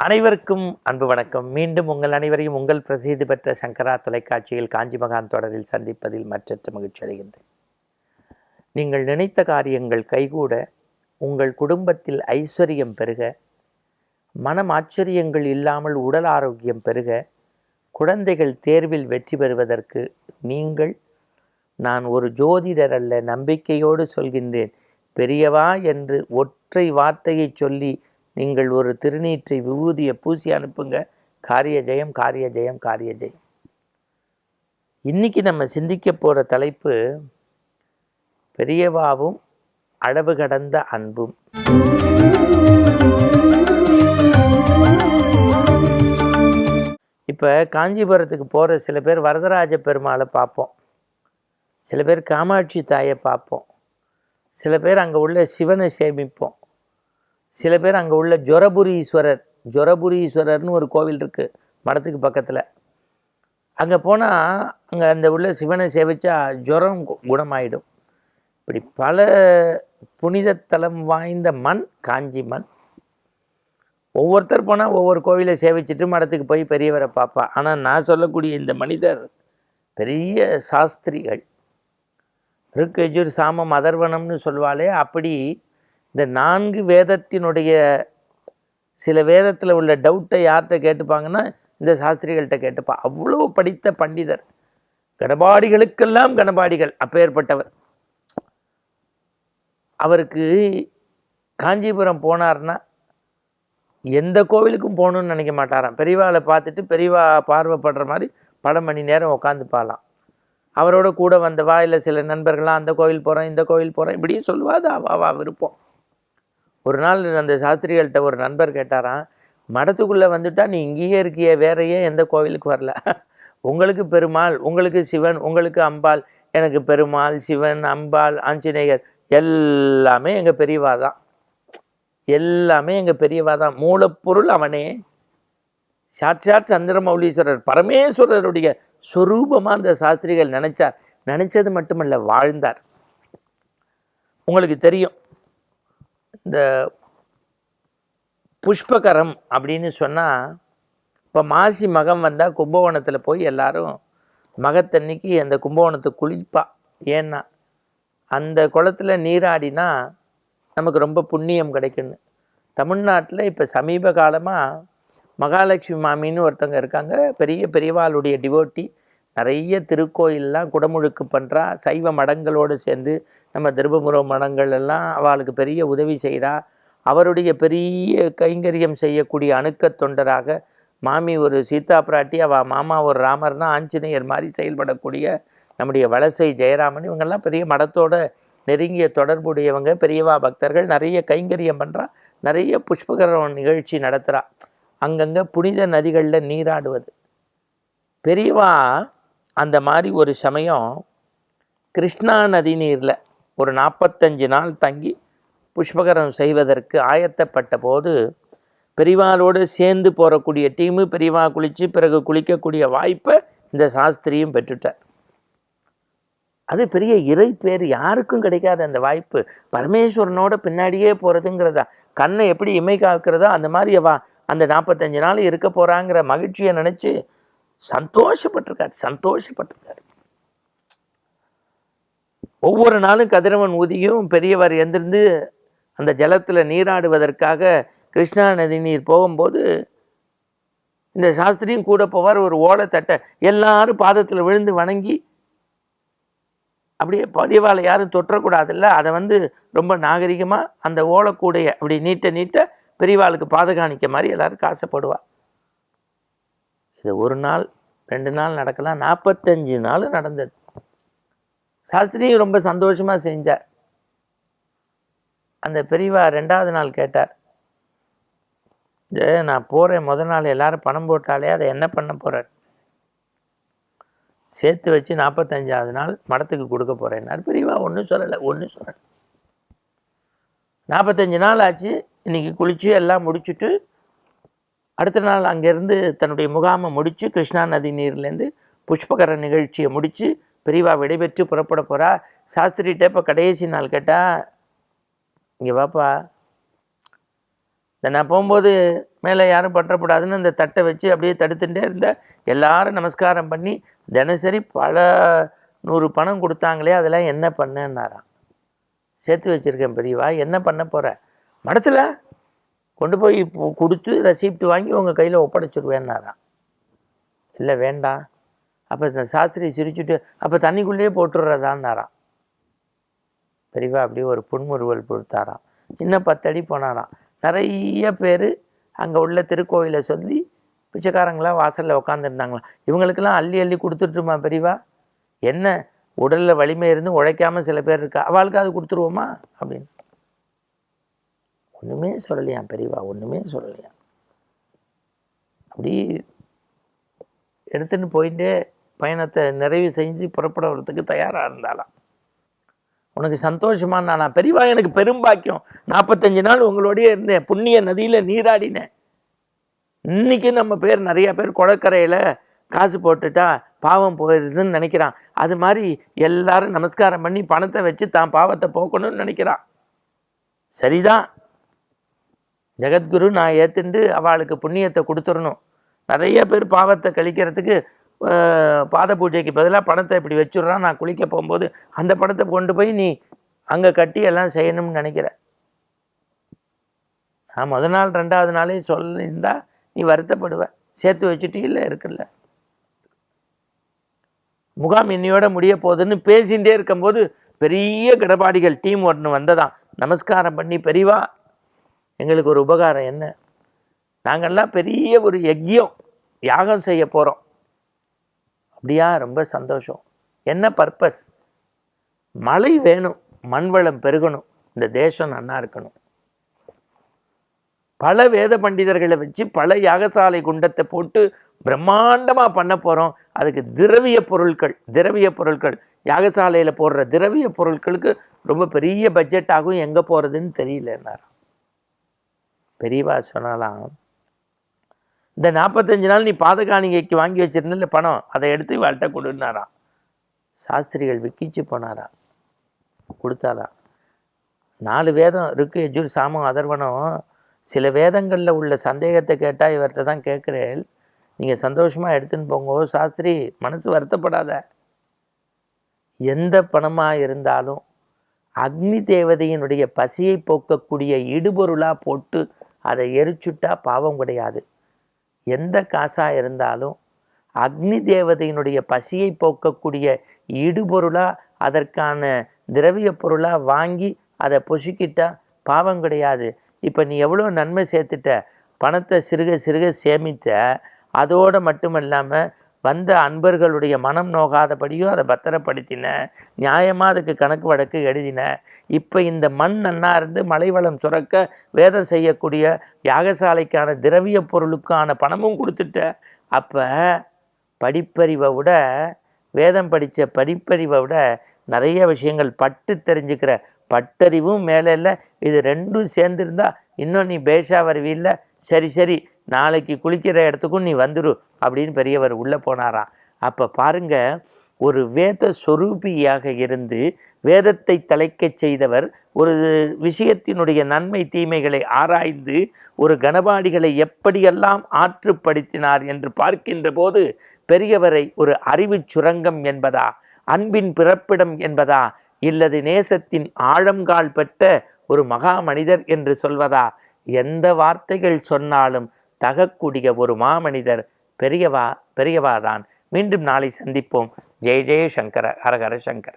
அனைவருக்கும் அன்பு வணக்கம். மீண்டும் உங்கள் அனைவரையும் உங்கள் பிரசித்தி பெற்ற சங்கரா தொலைக்காட்சியில் காஞ்சி மகான் தொடரில் சந்திப்பதில் மற்றற்ற மகிழ்ச்சி அடைகின்றேன். நீங்கள் நினைத்த காரியங்கள் கைகூட உங்கள் குடும்பத்தில் ஐஸ்வர்யம் பெருக மனம் ஆச்சரியங்கள் இல்லாமல் உடல் ஆரோக்கியம் பெருக குழந்தைகள் தேர்வில் வெற்றி பெறுவதற்கு நீங்கள் நான் ஒரு ஜோதிடர் அல்ல நம்பிக்கையோடு சொல்கின்றேன் பெரியவா என்று ஒற்றை வார்த்தையை சொல்லி நீங்கள் ஒரு திருநீற்றை விபூதியை பூசி அனுப்புங்க. காரிய ஜெயம் காரிய ஜெயம் காரிய ஜெயம். இன்னைக்கு நம்ம சிந்திக்க போகிற தலைப்பு பெரியவாவும் அளவு கடந்த அன்பும். இப்போ காஞ்சிபுரத்துக்கு போகிற சில பேர் வரதராஜ பெருமாளை பார்ப்போம். சில பேர் காமாட்சி தாயை பார்ப்போம். சில பேர் அங்கே உள்ள சிவனை சேமிப்போம். சில பேர் அங்கே உள்ள ஜொரபுரீஸ்வரர் ஜொரபுரீஸ்வரர்னு ஒரு கோவில் இருக்குது மடத்துக்கு பக்கத்தில். அங்கே போனால் அங்கே அந்த உள்ள சிவனை சேவிச்சா ஜுரம் கு- குணமாயிடும். இப்படி பல புனித தலம் வாய்ந்த மண் காஞ்சி மண். ஒவ்வொருத்தர் போனால் ஒவ்வொரு கோவிலை சேவிச்சிட்டு மடத்துக்கு போய் பெரியவரை பார்ப்பா ஆனால் நான் சொல்லக்கூடிய இந்த மனிதர் பெரிய சாஸ்திரிகள். ருக்கெஜுர் சாமம் அதர்வனம்னு சொல்வாளே அப்படி இந்த நான்கு வேதத்தினுடைய சில வேதத்தில் உள்ள டவுட்டை யார்கிட்ட கேட்டுப்பாங்கன்னா இந்த சாஸ்திரிகள்கிட்ட கேட்டுப்பா. அவ்வளோ படித்த பண்டிதர். கணபாடிகளுக்கெல்லாம் கணபாடிகள் அப்பேற்பட்டவர். அவருக்கு காஞ்சிபுரம் போனார்னா எந்த கோவிலுக்கும் போகணும்னு நினைக்க மாட்டாராம். பெரியவாளை பார்த்துட்டு பெரியவா பார்வைப்படுற மாதிரி பல மணி நேரம் உட்காந்து பாலாம். அவரோட கூட வந்தவா இல்லை சில நண்பர்களாக அந்த கோவில் போகிறேன் இந்த கோவில் போகிறேன் இப்படியே சொல்லுவா அது அவா விருப்பம். ஒரு நாள் அந்த சாஸ்திரிகள்கிட்ட ஒரு நண்பர் கேட்டாராம் மடத்துக்குள்ளே வந்துட்டா நீ இங்கேயே இருக்கிய வேறையே ஏன் எந்த கோவிலுக்கு வரல? உங்களுக்கு பெருமாள் உங்களுக்கு சிவன் உங்களுக்கு அம்பாள் எனக்கு பெருமாள் சிவன் அம்பாள் ஆஞ்சநேயர் எல்லாமே எங்கள் பெரியவா தான். எல்லாமே எங்கள் பெரியவா தான். மூலப்பொருள் அவனே. சாட்சாத் சந்திரமௌலீஸ்வரர் பரமேஸ்வரருடைய சொரூபமாக அந்த சாஸ்திரிகள் நினைச்சார். நினைச்சது மட்டுமல்ல வாழ்ந்தார். உங்களுக்கு தெரியும் இந்த புஷ்பகரம் அப்படின்னு சொன்னால் இப்போ மாசி மகம் வந்தால் கும்பகோணத்தில் போய் எல்லாரும் மகத்தன்னைக்கு அந்த கும்பகோணத்தை குளிப்பா. ஏன்னா அந்த குளத்தில் நீராடினா நமக்கு ரொம்ப புண்ணியம் கிடைக்குன்னு. தமிழ்நாட்டில் இப்போ சமீப காலமாக மகாலட்சுமி மாமின்னு ஒருத்தங்க இருக்காங்க பெரிய பெரியவாளுடைய டிவோட்டி நிறைய திருக்கோயிலெலாம் குடமுழுக்கு பண்ணுறா சைவ மடங்களோடு சேர்ந்து நம்ம திருபமுரம் மடங்கள் எல்லாம் அவளுக்கு பெரிய உதவி செய்கிறா அவருடைய பெரிய கைங்கரியம் செய்யக்கூடிய அணுக்கத் தொண்டராக மாமி ஒரு சீதா பிராட்டி அவள் மாமா ஒரு ராமர்னா ஆஞ்சநேயர் மாதிரி செயல்படக்கூடிய நம்முடைய வலசை ஜெயராமன். இவங்கெல்லாம் பெரிய மடத்தோட நெருங்கிய தொடர்புடையவங்க பெரியவா பக்தர்கள். நிறைய கைங்கரியம் பண்ணுறா நிறைய புஷ்பகரம் நிகழ்ச்சி நடத்துகிறா அங்கங்கே புனித நதிகளில் நீராடுவது. பெரியவா அந்த மாதிரி ஒரு சமயம் கிருஷ்ணா நதி நீரில் ஒரு நாற்பத்தஞ்சு நாள் தங்கி புஷ்பகரம் செய்வதற்கு ஆயத்தப்பட்ட போது பெரியவாளோடு சேர்ந்து போகக்கூடிய டீமு பெரியவா குளித்து பிறகு குளிக்கக்கூடிய வாய்ப்பை இந்த சாஸ்திரியும் பெற்றுட்டார். அது பெரிய இறை பேர் யாருக்கும் கிடைக்காத அந்த வாய்ப்பு. பரமேஸ்வரனோட பின்னாடியே போகிறதுங்கிறதா கண்ணை எப்படி இமை காக்கிறதோ அந்த மாதிரி அவ அந்த நாற்பத்தஞ்சு நாள் இருக்க போகிறாங்கிற மகிழ்ச்சியை நினச்சி சந்தோஷப்பட்டிருக்கார் சந்தோஷப்பட்டிருக்கார். ஒவ்வொரு நாளும் கதிரவன் ஊதியும் பெரியவர் எந்திருந்து அந்த ஜலத்தில் நீராடுவதற்காக கிருஷ்ணா நதி நீர் போகும்போது இந்த சாஸ்திரியும் கூட போவார் ஒரு ஓலைத்தட்டை எல்லாரும் பாதத்தில் விழுந்து வணங்கி அப்படியே பெரியவாளை யாரும் தொற்றக்கூடாதுல்ல அதை வந்து ரொம்ப நாகரிகமாக அந்த ஓலைக்கூடைய அப்படி நீட்ட நீட்ட பெரியவாளுக்கு பாதகாணிக்க மாதிரி எல்லோரும் காசப்படுவா இது ஒரு நாள் ரெண்டு நாள் நடக்கலாம். நாற்பத்தஞ்சு நாள் நடந்தது. சாஸ்திரியும் ரொம்ப சந்தோஷமாக செஞ்சார். அந்த பெரியவா ரெண்டாவது நாள் கேட்டார் இது நான் போகிறேன் முதல் நாள் எல்லாரும் பணம் போட்டாலே அதை என்ன பண்ண போகிறார் சேர்த்து வச்சு நாற்பத்தஞ்சாவது நாள் மடத்துக்கு கொடுக்க போகிறேன்னார் பெரியவா ஒன்றும் சொல்லலை ஒன்றும் சொல்லலை. நாற்பத்தஞ்சு நாள் ஆச்சு. இன்றைக்கி குளித்து எல்லாம் முடிச்சுட்டு அடுத்த நாள் அங்கேருந்து தன்னுடைய முகாமை முடித்து கிருஷ்ணா நதி நீர்லேருந்து புஷ்பகர நிகழ்ச்சியை முடித்து பெரியவா விடைபெற்று புறப்பட போகிறா சாஸ்திரிகிட்ட இப்போ கடைசி நாள் கேட்டால் இங்கே வாப்பா. இந்த நான் போகும்போது மேலே யாரும் பற்றக்கூடாதுன்னு அந்த தட்டை வச்சு அப்படியே தடுத்துட்டே இருந்தால் எல்லாரும் நமஸ்காரம் பண்ணி தினசரி பல நூறு பணம் கொடுத்தாங்களே அதெல்லாம் என்ன பண்ணேன்னாராம். சேர்த்து வச்சுருக்கேன் பெரியவா என்ன பண்ண போகிற மடத்தில் கொண்டு போய் கொடுத்து ரெசிப்ட் வாங்கி உங்கள் கையில் ஒப்படைச்சிடுவேன்னாரான் இல்லை வேண்டாம் அப்போ இந்த சாஸ்திரி சிரிச்சுட்டு அப்போ தண்ணிக்குள்ளேயே போட்டுடுறதான்னாராம் பெரியவா அப்படியே ஒரு புன்முறுவல் கொடுத்தாராம். இன்னும் பத்தடி போனாராம். நிறைய பேர் அங்கே உள்ள திருக்கோயிலை சொல்லி பிச்சைக்காரங்களாம் வாசலில் உட்காந்துருந்தாங்களாம் இவங்களுக்கெல்லாம் அள்ளி அள்ளி கொடுத்துட்டுமா பெரியவா? என்ன உடலில் வலிமை இருந்து உழைக்காமல் சில பேர் இருக்கா? அவளுக்கு அது கொடுத்துருவோமா? அப்படின்னு. ஒன்றுமே சொல்லலையாம் பெரியவா ஒன்றுமே சொல்லலையாம். அப்படி எடுத்துன்னு போயிட்டே பயணத்தை நிறைவு செஞ்சு புறப்படுறதுக்கு தயாராக இருந்தாலாம் உனக்கு சந்தோஷமானா நான் பெரியவா எனக்கு பெரும்பாக்கியம் நாற்பத்தஞ்சு நாள் உங்களோடையே இருந்தேன். புண்ணிய நதியில் நீராடினேன். இன்றைக்கி நம்ம பேர் நிறையா பேர் குளக்கரையில் காசு போட்டுட்டா பாவம் போயிடுதுன்னு நினைக்கிறான். அது மாதிரி எல்லாரும் நமஸ்காரம் பண்ணி பணத்தை வச்சு தான் பாவத்தை போக்கணும்னு நினைக்கிறான். சரிதான். ஜெகத்குரு நான் ஏற்றுண்டு அவளுக்கு புண்ணியத்தை கொடுத்துடணும். நிறைய பேர் பாவத்தை கழிக்கிறதுக்கு பாத பூஜைக்கு பதிலாக பணத்தை இப்படி வச்சுடுறான் நான் குளிக்க போகும்போது அந்த பணத்தை கொண்டு போய் நீ அங்கே கட்டி எல்லாம் செய்யணும்னு நினைக்கிற. நான் முத நாள் ரெண்டாவது நாளே சொல்லியிருந்தா நீ வருத்தப்படுவ. சேர்த்து வச்சுட்டு இல்லை இருக்குல்ல. முகாம் இன்னையோட முடிய போகுதுன்னு பேசிகிட்டே இருக்கும்போது பெரிய கடபாடிகள் டீம் ஒன்று வந்ததான் நமஸ்காரம் பண்ணி பெரியவா எங்களுக்கு ஒரு உபகாரம் என்ன? நாங்கள்லாம் பெரிய ஒரு யஜ்யம் யாகம் செய்ய போகிறோம் அப்படியா? ரொம்ப சந்தோஷம். என்ன பர்பஸ்? மழை வேணும் மண்வளம் பெருகணும். இந்த தேசம் நன்னா இருக்கணும். பல வேத பண்டிதர்களை வச்சு பல யாகசாலை குண்டத்தை போட்டு பிரம்மாண்டமாக பண்ண போகிறோம் அதுக்கு திரவிய பொருட்கள் திரவிய பொருட்கள் யாகசாலையில் போடுற திரவிய பொருட்களுக்கு ரொம்ப பெரிய பட்ஜெட் ஆகும். எங்கே போகிறதுன்னு தெரியலன்னாராம். பெரியவா சொன்னாலாம் இந்த நாற்பத்தஞ்சு நாள் நீ பாதகாணிகைக்கு வாங்கி வச்சிருந்தல பணம் அதை எடுத்து இவாள்கிட்ட கொடுன்னாராம். சாஸ்திரிகள் விக்கிச்சு போனாராம். கொடுத்தாராம். நாலு வேதம் இருக்கு எஜூர் சாமம் அதர்வனம். சில வேதங்களில் உள்ள சந்தேகத்தை கேட்டால் இவர்கிட்ட தான் கேட்குறேன். நீங்கள் சந்தோஷமாக எடுத்துன்னு போங்க சாஸ்திரி மனசு வருத்தப்படாத. எந்த பணமாக இருந்தாலும் அக்னி தேவதையினுடைய பசியை போக்கக்கூடிய இடுபொருளாக போட்டு அதை எரிச்சுட்டா பாவம் கிடையாது. எந்த காசாக இருந்தாலும் அக்னி தேவதையினுடைய பசியை போக்கக்கூடிய இடுபொருளாக அதற்கான திரவிய பொருளாக வாங்கி அதை பொசுக்கிட்டா பாவம் கிடையாது. இப்போ நீ எவ்வளோ நன்மை சேர்த்துட்ட பணத்தை சிறுக சிறுக சேமித்த அதோடு மட்டும் இல்லாமல் வந்த அன்பர்களுடைய மனம் நோகாதபடியும் அதை பத்திரப்படுத்தின நியாயமாக அதுக்கு கணக்கு வழக்கு எழுதின. இப்போ இந்த மண் நன்னா இருந்து மலைவளம் சுரக்க வேதம் செய்யக்கூடிய யாகசாலைக்கான திரவிய பொருளுக்கான பணமும் கொடுத்துட்ட. அப்போ படிப்பறிவை விட வேதம் படித்த படிப்பறிவை விட நிறைய விஷயங்கள் பட்டு தெரிஞ்சுக்கிற பட்டறிவும் மேலே இல்லை. இது ரெண்டும் சேர்ந்துருந்தா இன்னும் நீ பேஷா வருவில்ல. சரி சரி நாளைக்கு குளிக்கிற இடத்துக்கும் நீ வந்துரு அப்படின்னு பெரியவர் உள்ளே போனாராம். அப்போ பாருங்க ஒரு வேத சொரூபியாக இருந்து வேதத்தை தலைக்கச் செய்தவர் ஒரு விஷயத்தினுடைய நன்மை தீமைகளை ஆராய்ந்து ஒரு கணபாடிகளை எப்படியெல்லாம் ஆற்றுப்படுத்தினார் என்று பார்க்கின்ற போது பெரியவரை ஒரு அறிவுச் சுரங்கம் என்பதா அன்பின் பிறப்பிடம் என்பதா இல்லது நேசத்தின் ஆழங்கால் பெற்ற ஒரு மகா மனிதர் என்று சொல்வதா? எந்த வார்த்தைகள் சொன்னாலும் தகக்கூடிய ஒரு மாமனிதர் பெரியவா பெரியவாதான் மீண்டும் நாளை சந்திப்போம். ஜெய ஜெய சங்கர ஹரஹர சங்கர.